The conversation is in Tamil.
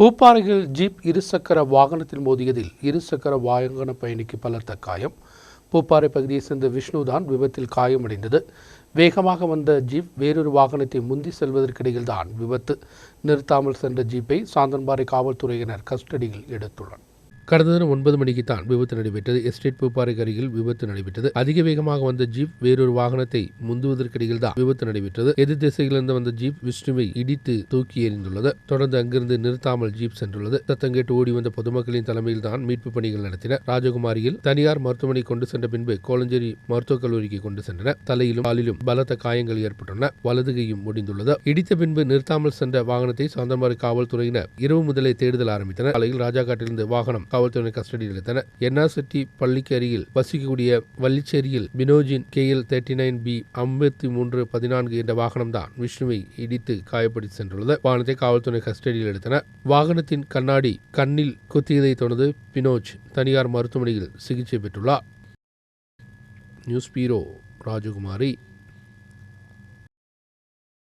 பூப்பாறையில் ஜீப் இருசக்கர வாகனத்தில் மோதியதில் இருசக்கர வாகன பயணிக்கு பலத்த காயம். பூப்பாறை பகுதியைச் சேர்ந்த விஷ்ணுதான் விபத்தில் காயமடைந்தது. வேகமாக வந்த ஜீப் வேறொரு வாகனத்தை முந்தி செல்வதற்கிடையில்தான் விபத்து. நிறுத்தாமல் சென்ற ஜீப்பை சாந்தன்பாறை காவல்துறையினர் கஸ்டடியில் எடுத்துள்ளனர். கடந்த தினம் ஒன்பது மணிக்கு தான் விபத்து நடைபெற்றது. எஸ்டேட் பூப்பாறைக்கு அருகில் விபத்து நடைபெற்றது. அதிக வேகமாக வந்த ஜீப் வேறொரு வாகனத்தை முந்துவதற்கிடையில் தான் விபத்து நடைபெற்றது. எதிர் திசையிலிருந்து வந்த ஜீப் விஷ்ணுவை இடித்து தூக்கி எறிந்துள்ளது. தொடர்ந்து அங்கிருந்து நிறுத்தாமல் ஜீப் சென்றுள்ளது. சத்தம் கேட்டு ஓடி வந்த பொதுமக்களின் தலைமையில் தான் மீட்பு பணிகள் நடத்தினர். ராஜகுமாரியில் தனியார் மருத்துவமனை கொண்டு சென்ற பின்பு கோலஞ்சேரி மருத்துவக் கல்லூரிக்கு கொண்டு சென்றனர். தலையிலும் காலிலும் பலத்த காயங்கள் ஏற்பட்டுள்ளன. வலதுகையும் முடிந்துள்ளது. இடித்த பின்பு நிறுத்தாமல் சென்ற வாகனத்தை சாந்தமாரி காவல்துறையினர் இரவு முதலே தேடுதல் ஆரம்பித்தனர். காலையில் ராஜாகாட்டிலிருந்து வாகனம் காவல்துறை கஸ்டடியில் எடுத்தனர் என்ஆர்சிட்டி பள்ளிக்கு அருகில் வசிக்கக்கூடிய வள்ளிச்சேரியில் பினோஜின் K L thirty nine B ஐம்பத்தி மூன்று பதினான்கு என்ற வாகனம் தான் விஷ்ணுவை இடித்து காயப்படுத்தி சென்றுள்ளது. வாகனத்தை காவல்துறை கஸ்டடியில் எடுத்தனர். வாகனத்தின் கண்ணாடி கண்ணில் குத்தியதை தொடர்ந்து பினோஜ் தனியார் மருத்துவமனையில் சிகிச்சை பெற்றுள்ளார். News bureau Rajakumari.